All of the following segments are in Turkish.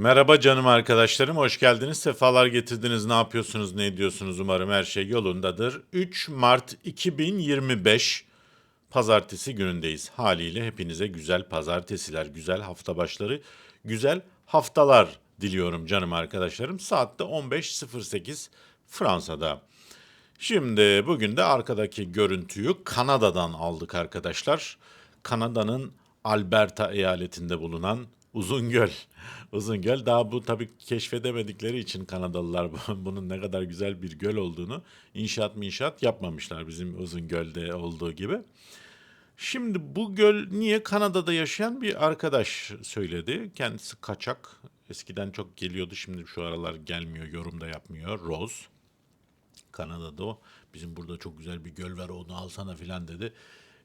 Merhaba canım arkadaşlarım, hoş geldiniz. Sefalar getirdiniz. Ne yapıyorsunuz, ne ediyorsunuz? Umarım her şey yolundadır. 3 Mart 2025 Pazartesi günündeyiz. Haliyle hepinize güzel pazartesiler, güzel hafta başları, güzel haftalar diliyorum canım arkadaşlarım. Saatte 15.08 Fransa'da. Şimdi bugün de arkadaki görüntüyü Kanada'dan aldık arkadaşlar. Kanada'nın Alberta eyaletinde bulunan Uzungöl. Uzungöl daha bu tabii keşfedemedikleri için Kanadalılar bu- bunun ne kadar güzel bir göl olduğunu inşaat minşaat yapmamışlar bizim Uzungöl'de olduğu gibi. Şimdi bu göl niye Kanada'da yaşayan bir arkadaş söyledi. Kendisi kaçak. Eskiden çok geliyordu şimdi şu aralar gelmiyor yorum da yapmıyor. Rose. Kanada'da o. Bizim burada çok güzel bir göl var onu alsana filan dedi.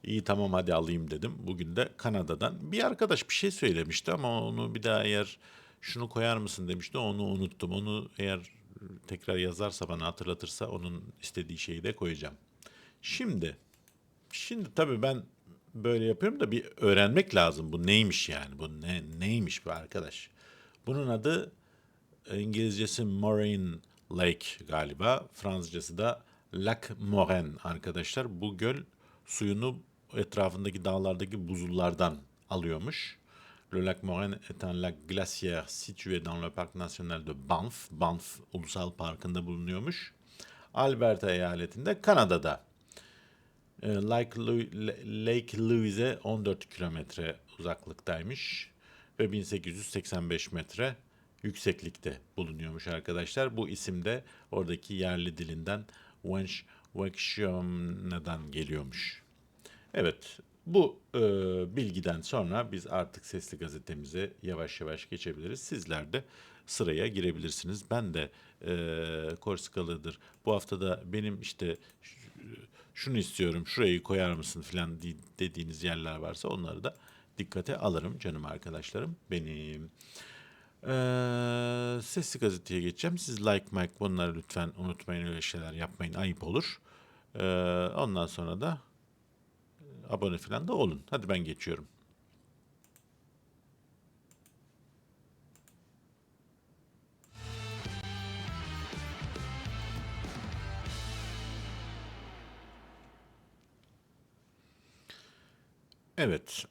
İyi tamam hadi alayım dedim. Bugün de Kanada'dan. Bir arkadaş bir şey söylemişti ama onu bir daha eğer şunu koyar mısın demişti. Onu unuttum. Onu eğer tekrar yazarsa bana hatırlatırsa onun istediği şeyi de koyacağım. Şimdi Şimdi tabii ben böyle yapıyorum da bir öğrenmek lazım. Bu neymiş yani? Bu ne neymiş bu arkadaş? Bunun adı İngilizcesi Moraine Lake galiba. Fransızcası da Lac Moraine arkadaşlar. Bu göl suyunu etrafındaki dağlardaki buzullardan alıyormuş. Le lac Moraine est un lac glaciaire situé dans le parc national de Banff. Banff Ulusal Parkı'nda bulunuyormuş. Alberta eyaletinde Kanada'da. E, Lake, Lake Louise 14 kilometre uzaklıktaymış ve 1885 metre yükseklikte bulunuyormuş arkadaşlar. Bu isim de oradaki yerli dilinden Wench Wekşomna'dan geliyormuş. Evet, bu e, bilgiden sonra biz artık Sesli Gazetemize yavaş yavaş geçebiliriz. Sizler de sıraya girebilirsiniz. Ben de e, Korskalı'dır. Bu haftada benim işte ş- şunu istiyorum, şurayı koyar mısın filan di- dediğiniz yerler varsa onları da dikkate alırım canım arkadaşlarım benim. Ee, sesli gazeteye geçeceğim. Siz like, like bunları lütfen unutmayın öyle şeyler yapmayın. Ayıp olur. Ee, ondan sonra da abone falan da olun. Hadi ben geçiyorum. Evet.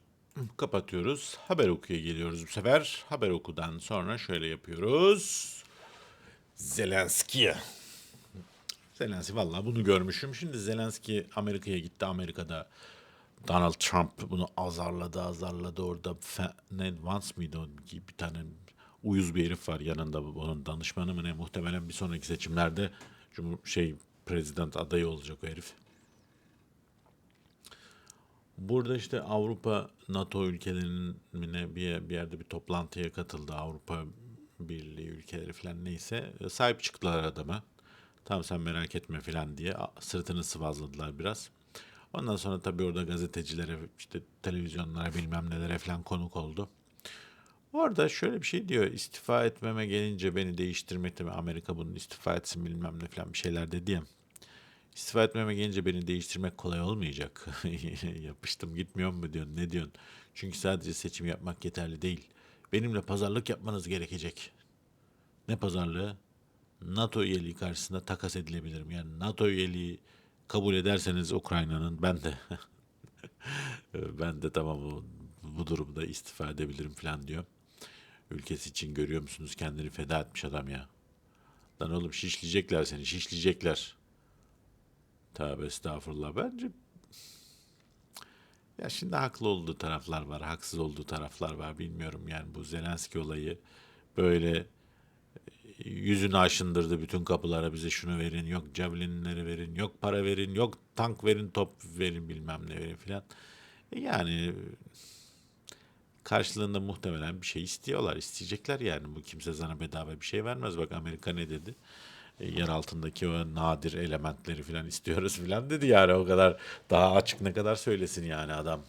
Kapatıyoruz. Haber okuya geliyoruz bu sefer. Haber okudan sonra şöyle yapıyoruz. Zelenski. Zelenski vallahi bunu görmüşüm. Şimdi Zelenski Amerika'ya gitti. Amerika'da Donald Trump bunu azarladı azarladı orada ne Vance mıydı bir tane uyuz bir herif var yanında onun danışmanı mı ne muhtemelen bir sonraki seçimlerde Cumhur şey prezident adayı olacak o herif. Burada işte Avrupa NATO ülkelerinin mi ne bir, bir yerde bir toplantıya katıldı. Avrupa Birliği ülkeleri falan neyse sahip çıktılar adama. Tamam sen merak etme falan diye sırtını sıvazladılar biraz. Ondan sonra tabii orada gazetecilere işte televizyonlara bilmem nelere falan konuk oldu. Orada şöyle bir şey diyor. istifa etmeme gelince beni değiştirmekte mi Amerika bunun istifa etsin bilmem ne falan bir şeyler dedi ya. İstifa etmeme gelince beni değiştirmek kolay olmayacak. Yapıştım gitmiyor mu diyorsun ne diyorsun? Çünkü sadece seçim yapmak yeterli değil. Benimle pazarlık yapmanız gerekecek. Ne pazarlığı? NATO üyeliği karşısında takas edilebilirim. Yani NATO üyeliği kabul ederseniz Ukrayna'nın ben de ben de tamam bu, bu durumda istifa edebilirim falan diyor. Ülkesi için görüyor musunuz kendini feda etmiş adam ya. Lan oğlum şişleyecekler seni şişleyecekler. Tövbe estağfurullah. Bence ya şimdi haklı olduğu taraflar var, haksız olduğu taraflar var. Bilmiyorum yani bu Zelenski olayı böyle yüzünü aşındırdı bütün kapılara bize şunu verin, yok javelinleri verin, yok para verin, yok tank verin, top verin bilmem ne verin filan. E Yani karşılığında muhtemelen bir şey istiyorlar, isteyecekler yani. Bu kimse sana bedava bir şey vermez. Bak Amerika ne dedi? E, yer altındaki o nadir elementleri filan istiyoruz filan dedi yani o kadar daha açık ne kadar söylesin yani adam.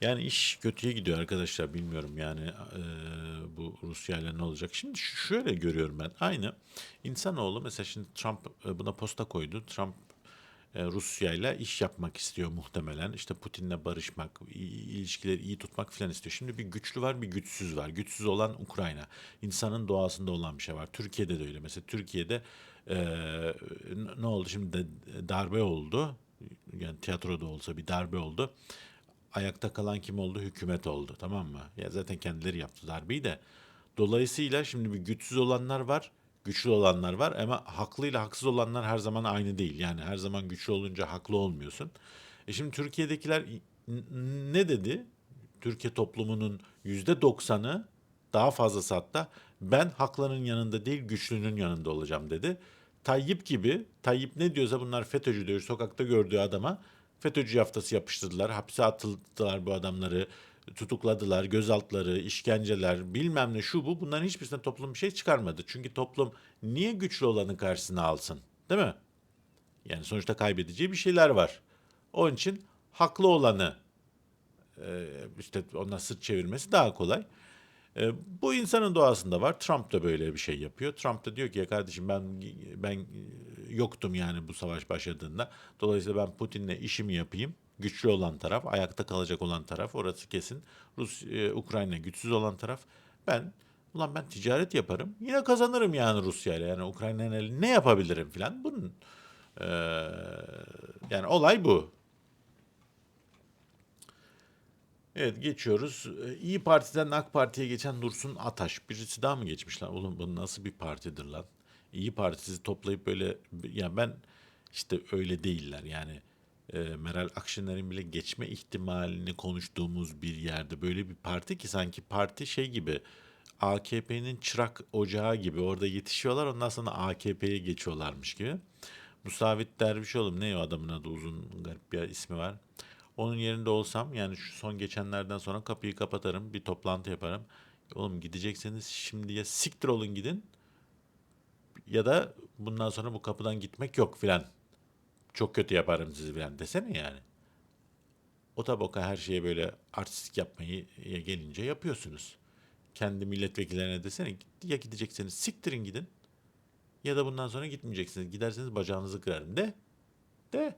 Yani iş kötüye gidiyor arkadaşlar bilmiyorum yani eee, bu Rusya ile ne olacak. Şimdi şöyle görüyorum ben aynı insanoğlu mesela şimdi Trump e, buna posta koydu. Trump e, Rusya ile iş yapmak istiyor muhtemelen. İşte Putin'le barışmak, ilişkileri iyi tutmak falan istiyor. Şimdi bir güçlü var, bir güçsüz var. Güçsüz olan Ukrayna. İnsanın doğasında olan bir şey var. Türkiye'de de öyle. Mesela Türkiye'de e, ne oldu? Şimdi de darbe oldu. Yani tiyatroda olsa bir darbe oldu. Ayakta kalan kim oldu? Hükümet oldu. Tamam mı? Ya zaten kendileri yaptı darbeyi de. Dolayısıyla şimdi bir güçsüz olanlar var, güçlü olanlar var ama haklı ile haksız olanlar her zaman aynı değil. Yani her zaman güçlü olunca haklı olmuyorsun. E şimdi Türkiye'dekiler ne dedi? Türkiye toplumunun yüzde doksanı daha fazlası hatta ben hakların yanında değil güçlünün yanında olacağım dedi. Tayyip gibi, Tayyip ne diyorsa bunlar FETÖ'cü diyor. Sokakta gördüğü adama FETÖ'cü yaftası yapıştırdılar. Hapse atıldılar bu adamları. Tutukladılar, gözaltları, işkenceler, bilmem ne şu bu. Bunların hiçbirisinden toplum bir şey çıkarmadı. Çünkü toplum niye güçlü olanı karşısına alsın? Değil mi? Yani sonuçta kaybedeceği bir şeyler var. Onun için haklı olanı e, işte ona sırt çevirmesi daha kolay. E, bu insanın doğasında var. Trump da böyle bir şey yapıyor. Trump da diyor ki ya kardeşim ben ben yoktum yani bu savaş başladığında. Dolayısıyla ben Putin'le işimi yapayım. Güçlü olan taraf, ayakta kalacak olan taraf orası kesin. Rus e, Ukrayna güçsüz olan taraf. Ben ulan ben ticaret yaparım. Yine kazanırım yani Rusya ile. Yani Ukrayna'nın ne yapabilirim filan. Bunun e, yani olay bu. Evet geçiyoruz. Ee, İyi Parti'den AK Parti'ye geçen Dursun Ataş. Birisi daha mı geçmiş lan? Oğlum bu nasıl bir partidir lan? İyi Parti sizi toplayıp böyle... Ya ben işte öyle değiller yani. e, Meral Akşener'in bile geçme ihtimalini konuştuğumuz bir yerde böyle bir parti ki sanki parti şey gibi AKP'nin çırak ocağı gibi orada yetişiyorlar ondan sonra AKP'ye geçiyorlarmış gibi. Musavit Dervişoğlu ne o adamın adı uzun garip bir ismi var. Onun yerinde olsam yani şu son geçenlerden sonra kapıyı kapatırım bir toplantı yaparım. Oğlum gidecekseniz şimdi ya siktir olun gidin ya da bundan sonra bu kapıdan gitmek yok filan. Çok kötü yaparım sizi filan desene yani. O taboka her şeye böyle artistik yapmayı ya gelince yapıyorsunuz. Kendi milletvekillerine desene ya gidecekseniz siktirin gidin ya da bundan sonra gitmeyeceksiniz. Giderseniz bacağınızı kırarım de. De.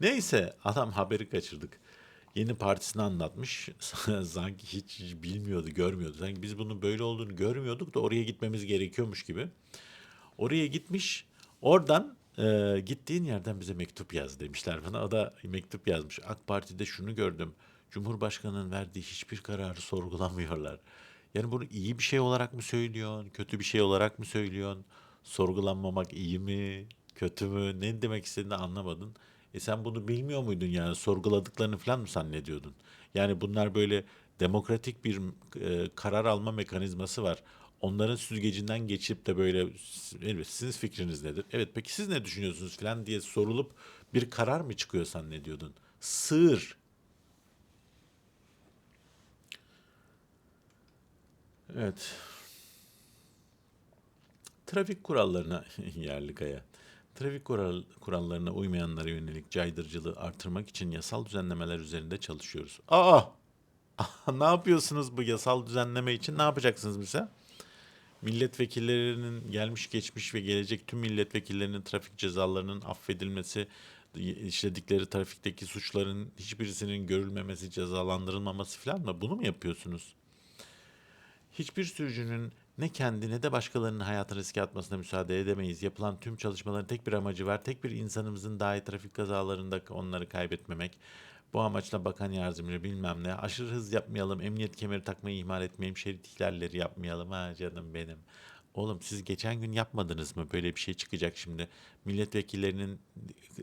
Neyse adam haberi kaçırdık. Yeni partisini anlatmış. Sanki hiç, bilmiyordu, görmüyordu. Sanki biz bunun böyle olduğunu görmüyorduk da oraya gitmemiz gerekiyormuş gibi. Oraya gitmiş. Oradan e, gittiğin yerden bize mektup yaz demişler bana. O da mektup yazmış. AK Parti'de şunu gördüm. Cumhurbaşkanının verdiği hiçbir kararı sorgulamıyorlar. Yani bunu iyi bir şey olarak mı söylüyorsun? Kötü bir şey olarak mı söylüyorsun? Sorgulanmamak iyi mi? Kötü mü? Ne demek istediğini anlamadın. E sen bunu bilmiyor muydun yani? Sorguladıklarını falan mı zannediyordun? Yani bunlar böyle demokratik bir e, karar alma mekanizması var. Onların süzgecinden geçip de böyle evet sizin fikriniz nedir? Evet peki siz ne düşünüyorsunuz falan diye sorulup bir karar mı çıkıyor zannediyordun? Sığır. Evet. Trafik kurallarına yerli kaya. Trafik kural, kurallarına uymayanlara yönelik caydırıcılığı artırmak için yasal düzenlemeler üzerinde çalışıyoruz. Aa! ne yapıyorsunuz bu yasal düzenleme için? Ne yapacaksınız mesela? Milletvekillerinin gelmiş geçmiş ve gelecek tüm milletvekillerinin trafik cezalarının affedilmesi, işledikleri trafikteki suçların hiçbirisinin görülmemesi, cezalandırılmaması falan mı? Bunu mu yapıyorsunuz? Hiçbir sürücünün ne kendi ne de başkalarının hayatını riske atmasına müsaade edemeyiz. Yapılan tüm çalışmaların tek bir amacı var. Tek bir insanımızın dahi trafik kazalarında onları kaybetmemek. Bu amaçla bakan yardımcı bilmem ne. Aşırı hız yapmayalım. Emniyet kemeri takmayı ihmal etmeyelim. Şerit ihlalleri yapmayalım. Ha canım benim. Oğlum siz geçen gün yapmadınız mı? Böyle bir şey çıkacak şimdi. Milletvekillerinin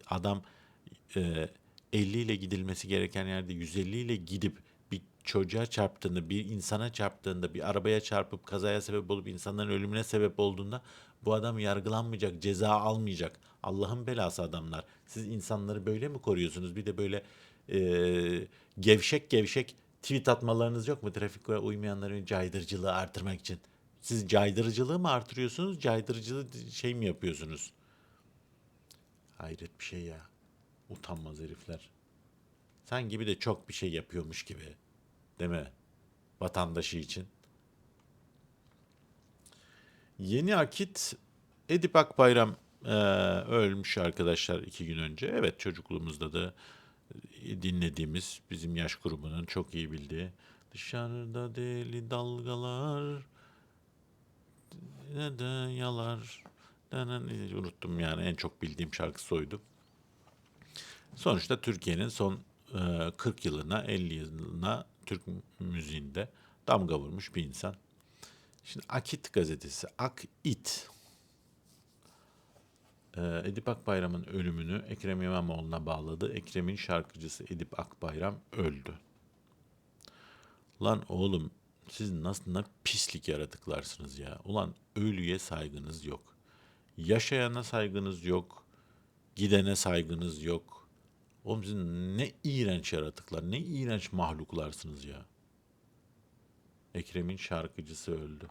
adam e, 50 ile gidilmesi gereken yerde 150 ile gidip çocuğa çarptığında, bir insana çarptığında, bir arabaya çarpıp kazaya sebep olup insanların ölümüne sebep olduğunda bu adam yargılanmayacak, ceza almayacak. Allah'ın belası adamlar. Siz insanları böyle mi koruyorsunuz? Bir de böyle e, gevşek gevşek tweet atmalarınız yok mu? Trafik uymayanların caydırıcılığı artırmak için. Siz caydırıcılığı mı artırıyorsunuz? Caydırıcılığı şey mi yapıyorsunuz? Hayret bir şey ya. Utanmaz herifler. Sen gibi de çok bir şey yapıyormuş gibi. Değil mi? Vatandaşı için. Yeni akit Edip Akbayram e, ölmüş arkadaşlar iki gün önce. Evet çocukluğumuzda da e, dinlediğimiz bizim yaş grubunun çok iyi bildiği dışarıda deli dalgalar ne de yalar denen- unuttum yani en çok bildiğim şarkısı oydu. Sonuçta Türkiye'nin son e, 40 yılına 50 yılına Türk müziğinde damga vurmuş bir insan. Şimdi Akit gazetesi, Akit e, Edip Akbayram'ın ölümünü Ekrem İmamoğlu'na bağladı. Ekrem'in şarkıcısı Edip Akbayram öldü. Lan oğlum siz nasıl ne pislik yaratıklarsınız ya. Ulan ölüye saygınız yok. Yaşayana saygınız yok. Gidene saygınız yok. Oğlum siz ne iğrenç yaratıklar, ne iğrenç mahluklarsınız ya. Ekrem'in şarkıcısı öldü.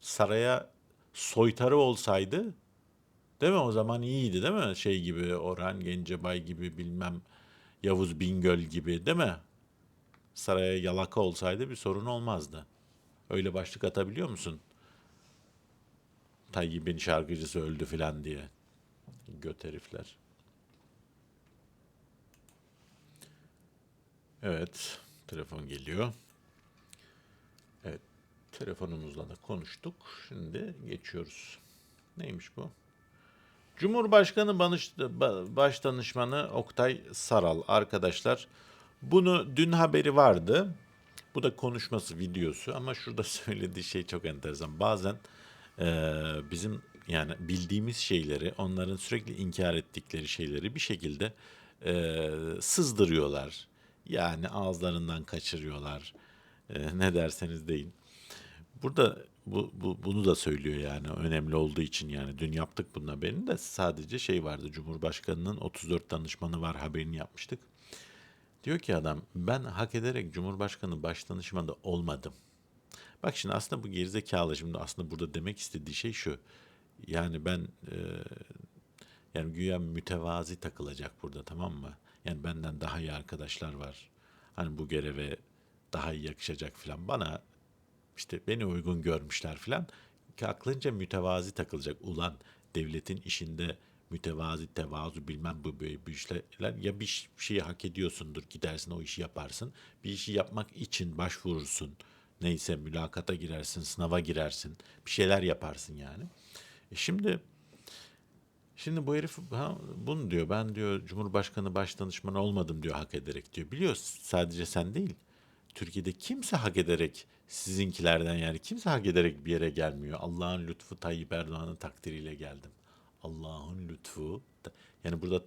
Saraya soytarı olsaydı değil mi o zaman iyiydi değil mi? Şey gibi Orhan Gencebay gibi bilmem Yavuz Bingöl gibi değil mi? Saraya yalaka olsaydı bir sorun olmazdı. Öyle başlık atabiliyor musun? Tayyip'in şarkıcısı öldü filan diye. Göt herifler. Evet, telefon geliyor. Evet, telefonumuzla da konuştuk. Şimdi geçiyoruz. Neymiş bu? Cumhurbaşkanı Banış- Ba- Başdanışmanı Oktay Saral arkadaşlar. Bunu dün haberi vardı. Bu da konuşması videosu ama şurada söylediği şey çok enteresan. Bazen eee, bizim yani bildiğimiz şeyleri, onların sürekli inkar ettikleri şeyleri bir şekilde eee, sızdırıyorlar. Yani ağızlarından kaçırıyorlar. Eee, ne derseniz deyin. Burada bu, bu bunu da söylüyor yani önemli olduğu için yani dün yaptık bunun haberini de sadece şey vardı Cumhurbaşkanının 34 danışmanı var haberini yapmıştık. Diyor ki adam ben hak ederek Cumhurbaşkanı başdanışmanı olmadım. Bak şimdi aslında bu gerizekalı şimdi aslında burada demek istediği şey şu. Yani ben e, yani güya mütevazi takılacak burada tamam mı? Yani benden daha iyi arkadaşlar var. Hani bu göreve daha iyi yakışacak falan. Bana işte beni uygun görmüşler filan. Ki aklınca mütevazi takılacak. Ulan devletin işinde mütevazi, tevazu bilmem bu böyle bir işler. Ya bir şeyi hak ediyorsundur gidersin o işi yaparsın. Bir işi yapmak için başvurursun. Neyse mülakata girersin, sınava girersin. Bir şeyler yaparsın yani. E şimdi Şimdi bu herif ha, bunu diyor ben diyor Cumhurbaşkanı başdanışmanı olmadım diyor hak ederek diyor. Biliyorsun sadece sen değil. Türkiye'de kimse hak ederek sizinkilerden yani kimse hak ederek bir yere gelmiyor. Allah'ın lütfu Tayyip Erdoğan'ın takdiriyle geldim. Allah'ın lütfu. Yani burada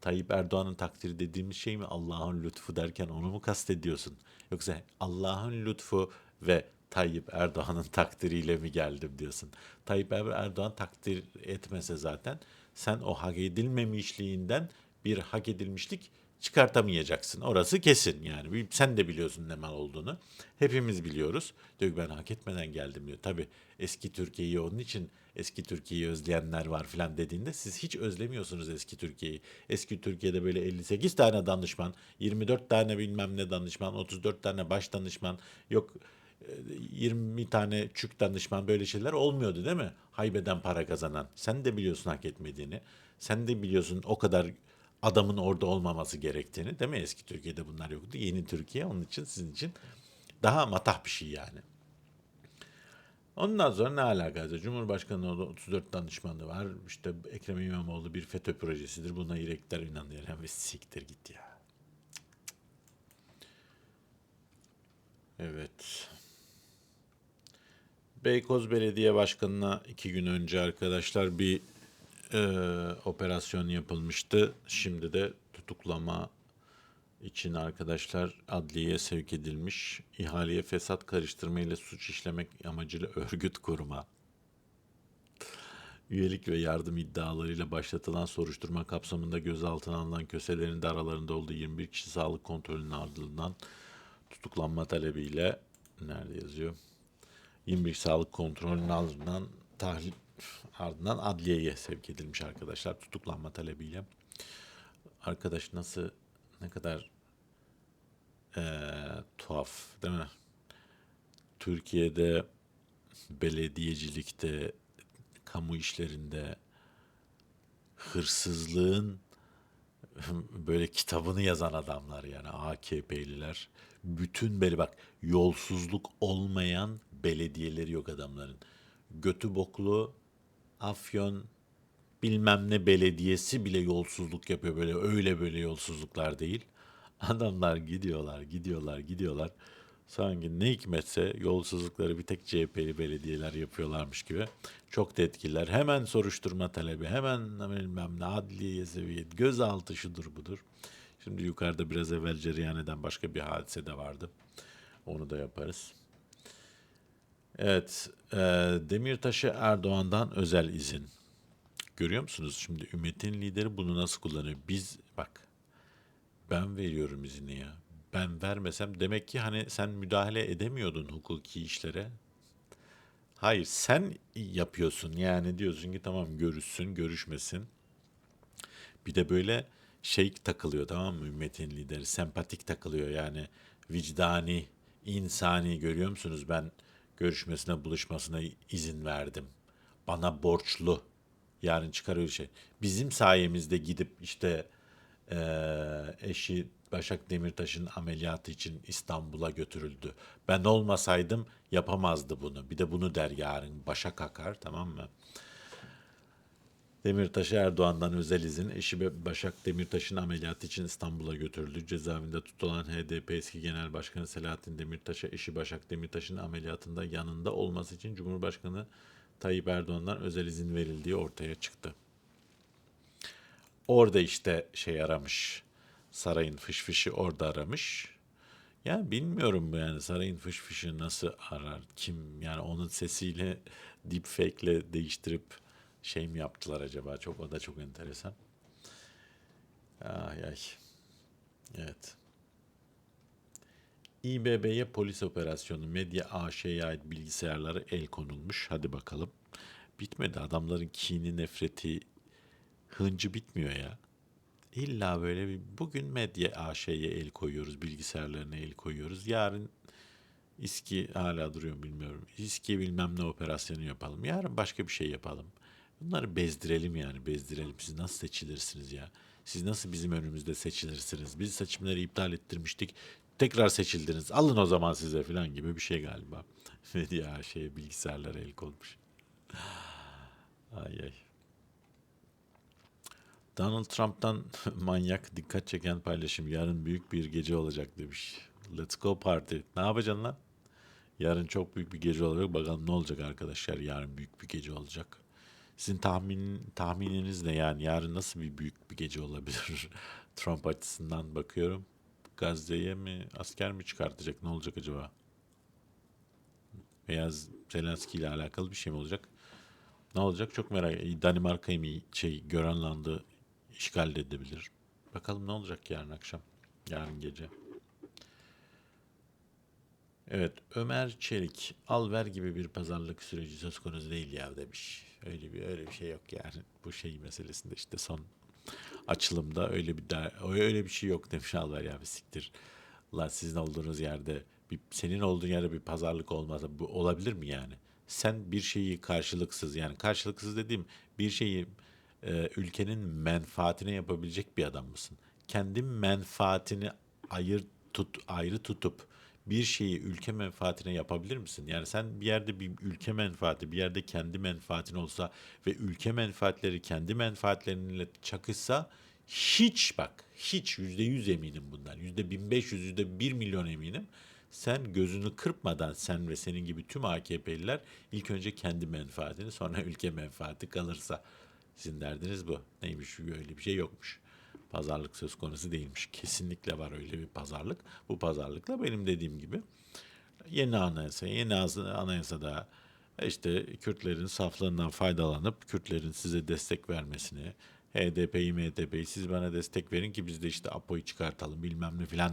Tayyip Erdoğan'ın takdiri dediğimiz şey mi Allah'ın lütfu derken onu mu kastediyorsun? Yoksa Allah'ın lütfu ve Tayyip Erdoğan'ın takdiriyle mi geldim diyorsun? Tayyip Er- Erdoğan takdir etmese zaten sen o hak edilmemişliğinden bir hak edilmişlik çıkartamayacaksın. Orası kesin yani. Sen de biliyorsun ne mal olduğunu. Hepimiz biliyoruz. Diyor ki ben hak etmeden geldim diyor. Tabii eski Türkiye'yi onun için eski Türkiye'yi özleyenler var filan dediğinde siz hiç özlemiyorsunuz eski Türkiye'yi. Eski Türkiye'de böyle 58 tane danışman, 24 tane bilmem ne danışman, 34 tane baş danışman, yok e, 20 tane çük danışman böyle şeyler olmuyordu değil mi? Haybeden para kazanan. Sen de biliyorsun hak etmediğini. Sen de biliyorsun o kadar adamın orada olmaması gerektiğini değil mi? Eski Türkiye'de bunlar yoktu. Yeni Türkiye onun için sizin için daha matah bir şey yani. Ondan sonra ne alakası? Cumhurbaşkanı 34 danışmanı var. İşte Ekrem İmamoğlu bir FETÖ projesidir. Buna yürekler inanıyor. Ve siktir git ya. Evet. Beykoz Belediye Başkanı'na iki gün önce arkadaşlar bir e, operasyon yapılmıştı. Şimdi de tutuklama için arkadaşlar adliyeye sevk edilmiş. İhaleye fesat karıştırma ile suç işlemek amacıyla örgüt kurma. Üyelik ve yardım iddialarıyla başlatılan soruşturma kapsamında gözaltına alınan köselerin de aralarında olduğu 21 kişi sağlık kontrolünün ardından tutuklanma talebiyle nerede yazıyor? 21 sağlık kontrolünün ardından tahlil ardından adliyeye sevk edilmiş arkadaşlar tutuklanma talebiyle. Arkadaş nasıl ne kadar eee, tuhaf değil mi? Türkiye'de belediyecilikte kamu işlerinde hırsızlığın böyle kitabını yazan adamlar yani AKP'liler. Bütün böyle bak yolsuzluk olmayan belediyeleri yok adamların. Götü boklu Afyon bilmem ne belediyesi bile yolsuzluk yapıyor böyle öyle böyle yolsuzluklar değil. Adamlar gidiyorlar, gidiyorlar, gidiyorlar. Sanki ne hikmetse yolsuzlukları bir tek CHP'li belediyeler yapıyorlarmış gibi. Çok da etkililer. Hemen soruşturma talebi, hemen bilmem ne adliye seviyet, gözaltı şudur budur. Şimdi yukarıda biraz evvel cereyan eden başka bir hadise de vardı. Onu da yaparız. Evet, e, Demirtaş'ı Erdoğan'dan özel izin. Görüyor musunuz? Şimdi ümmetin lideri bunu nasıl kullanıyor? Biz bak ben veriyorum izni ya. Ben vermesem demek ki hani sen müdahale edemiyordun hukuki işlere. Hayır sen yapıyorsun yani diyorsun ki tamam görüşsün görüşmesin. Bir de böyle şey takılıyor tamam mı ümmetin lideri sempatik takılıyor yani vicdani insani görüyor musunuz ben görüşmesine buluşmasına izin verdim. Bana borçlu. Yarın çıkar şey. Bizim sayemizde gidip işte eee, eşi Başak Demirtaş'ın ameliyatı için İstanbul'a götürüldü. Ben olmasaydım yapamazdı bunu. Bir de bunu der yarın. Başak akar tamam mı? Demirtaş Erdoğan'dan özel izin. Eşi Başak Demirtaş'ın ameliyatı için İstanbul'a götürüldü. Cezaevinde tutulan HDP eski Genel Başkanı Selahattin Demirtaş'a eşi Başak Demirtaş'ın ameliyatında yanında olması için Cumhurbaşkanı Tayyip Erdoğan'dan özel izin verildiği ortaya çıktı. Orada işte şey aramış. Sarayın fış fışı orada aramış. Yani bilmiyorum yani sarayın fış fışı nasıl arar? Kim yani onun sesiyle deepfake'le değiştirip şey mi yaptılar acaba? Çok o da çok enteresan. Ay ay. Evet. İBB'ye polis operasyonu Medya AŞ'ye ait bilgisayarlara el konulmuş. Hadi bakalım. Bitmedi. Adamların kini, nefreti, hıncı bitmiyor ya. İlla böyle bir bugün Medya AŞ'ye el koyuyoruz, bilgisayarlarına el koyuyoruz. Yarın İSKİ hala duruyor bilmiyorum. İSKİ bilmem ne operasyonu yapalım. Yarın başka bir şey yapalım. Bunları bezdirelim yani bezdirelim. Siz nasıl seçilirsiniz ya? Siz nasıl bizim önümüzde seçilirsiniz? Biz seçimleri iptal ettirmiştik. Tekrar seçildiniz. Alın o zaman size falan gibi bir şey galiba. Medya AŞ'ye bilgisayarlara el konmuş. Ay ay. Donald Trump'tan manyak dikkat çeken paylaşım. Yarın büyük bir gece olacak demiş. Let's go party. Ne yapacaksın lan? Yarın çok büyük bir gece olacak. Bakalım ne olacak arkadaşlar. Yarın büyük bir gece olacak. Sizin tahmin, tahmininiz ne yani? Yarın nasıl bir büyük bir gece olabilir? Trump açısından bakıyorum. Gazze'ye mi asker mi çıkartacak? Ne olacak acaba? Veya Zelenski ile alakalı bir şey mi olacak? Ne olacak çok merak ediyorum. Danimarka'yı mı şey Görenland'ı işgal edebilir. Bakalım ne olacak yarın akşam. Yarın gece. Evet Ömer Çelik al ver gibi bir pazarlık süreci söz konusu değil ya demiş. Öyle bir öyle bir şey yok yani. Bu şey meselesinde işte son açılımda öyle bir der, öyle bir şey yok demiş al ver ya bir siktir. Lan sizin olduğunuz yerde bir senin olduğun yerde bir pazarlık olmasa bu olabilir mi yani? Sen bir şeyi karşılıksız yani karşılıksız dediğim bir şeyi e, ülkenin menfaatine yapabilecek bir adam mısın? Kendi menfaatini ayır tut ayrı tutup bir şeyi ülke menfaatine yapabilir misin? Yani sen bir yerde bir ülke menfaati, bir yerde kendi menfaatin olsa ve ülke menfaatleri kendi menfaatlerinle çakışsa hiç bak, hiç yüzde yüz eminim bundan. Yüzde bin beş yüz, yüzde bir milyon eminim. Sen gözünü kırpmadan sen ve senin gibi tüm AKP'liler ilk önce kendi menfaatini sonra ülke menfaati kalırsa sizin derdiniz bu. Neymiş öyle bir şey yokmuş. Pazarlık söz konusu değilmiş. Kesinlikle var öyle bir pazarlık. Bu pazarlıkla benim dediğim gibi yeni anayasa, yeni anayasada işte Kürtlerin saflığından faydalanıp Kürtlerin size destek vermesini, HDP'yi, MHP'yi siz bana destek verin ki biz de işte APO'yu çıkartalım bilmem ne filan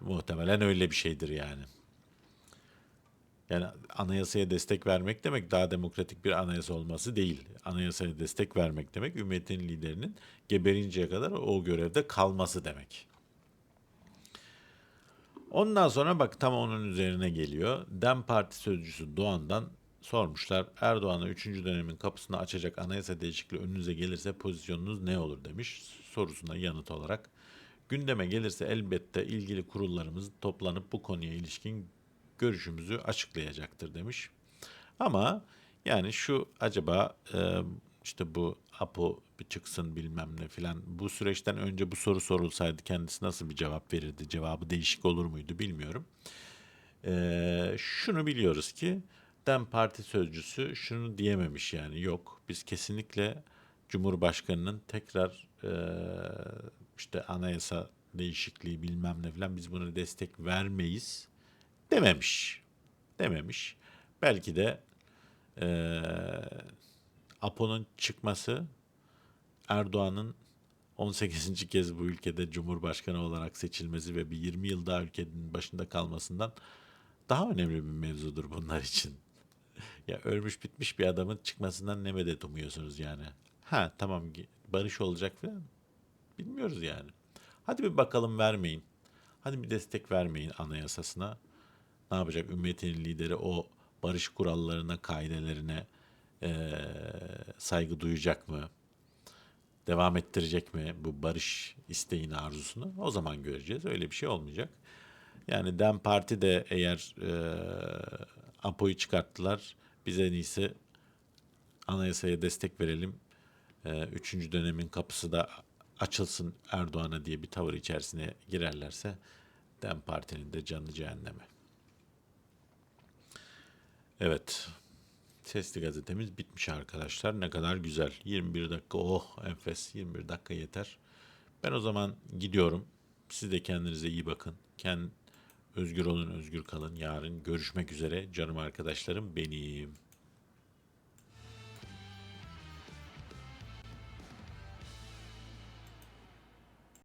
muhtemelen öyle bir şeydir yani. Yani anayasaya destek vermek demek daha demokratik bir anayasa olması değil. Anayasaya destek vermek demek ümmetin liderinin geberinceye kadar o görevde kalması demek. Ondan sonra bak tam onun üzerine geliyor. Dem Parti sözcüsü Doğan'dan sormuşlar. Erdoğan'a 3. dönemin kapısını açacak anayasa değişikliği önünüze gelirse pozisyonunuz ne olur demiş sorusuna yanıt olarak. Gündeme gelirse elbette ilgili kurullarımız toplanıp bu konuya ilişkin görüşümüzü açıklayacaktır demiş. Ama yani şu acaba e, işte bu Apo bir çıksın bilmem ne filan bu süreçten önce bu soru sorulsaydı kendisi nasıl bir cevap verirdi? Cevabı değişik olur muydu bilmiyorum. Ee, şunu biliyoruz ki DEM Parti sözcüsü şunu diyememiş yani yok biz kesinlikle Cumhurbaşkanı'nın tekrar e, işte anayasa değişikliği bilmem ne falan biz buna destek vermeyiz dememiş. Dememiş. Belki de e, Apo'nun çıkması Erdoğan'ın 18. kez bu ülkede Cumhurbaşkanı olarak seçilmesi ve bir 20 yıl daha ülkenin başında kalmasından daha önemli bir mevzudur bunlar için. ya ölmüş bitmiş bir adamın çıkmasından ne medet umuyorsunuz yani? Ha tamam barış olacak falan. Bilmiyoruz yani. Hadi bir bakalım vermeyin. Hadi bir destek vermeyin anayasasına. Ne yapacak ümmetin lideri o barış kurallarına, kaidelerine eee, saygı duyacak mı? Devam ettirecek mi bu barış isteğini, arzusunu? O zaman göreceğiz. Öyle bir şey olmayacak. Yani DEM Parti de eğer eee APO'yu çıkarttılar, biz en iyisi anayasaya destek verelim. Eee, Üçüncü dönemin kapısı da açılsın Erdoğan'a diye bir tavır içerisine girerlerse DEM Parti'nin de canı cehenneme. Evet. Sesli gazetemiz bitmiş arkadaşlar. Ne kadar güzel. 21 dakika. Oh enfes. 21 dakika yeter. Ben o zaman gidiyorum. Siz de kendinize iyi bakın. Kend özgür olun, özgür kalın. Yarın görüşmek üzere canım arkadaşlarım benim.